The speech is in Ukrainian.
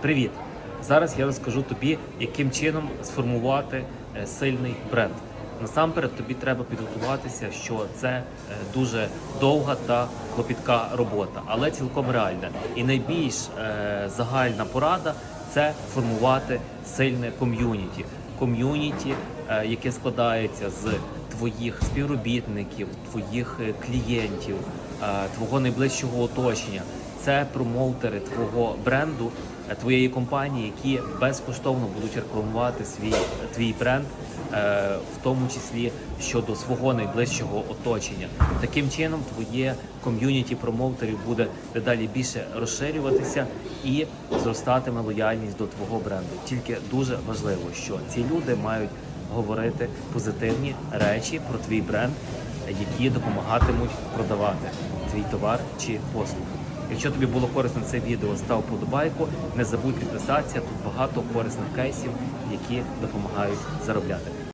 Привіт! Зараз я розкажу тобі, яким чином сформувати е, сильний бренд. Насамперед тобі треба підготуватися, що це е, дуже довга та клопітка робота, але цілком реальна. І найбільш е, загальна порада це формувати сильне ком'юніті. Ком'юніті, яке складається з твоїх співробітників, твоїх клієнтів, твого найближчого оточення. Це промоутери твого бренду, твоєї компанії, які безкоштовно будуть рекламувати свій твій бренд, е, в тому числі щодо свого найближчого оточення. Таким чином, твоє ком'юніті промоутерів буде дедалі більше розширюватися і зростатиме лояльність до твого бренду. Тільки дуже важливо, що ці люди мають говорити позитивні речі про твій бренд, які допомагатимуть продавати твій товар чи послугу. Якщо тобі було корисно це відео, став подобайку. Не забудь підписатися. Тут багато корисних кейсів, які допомагають заробляти.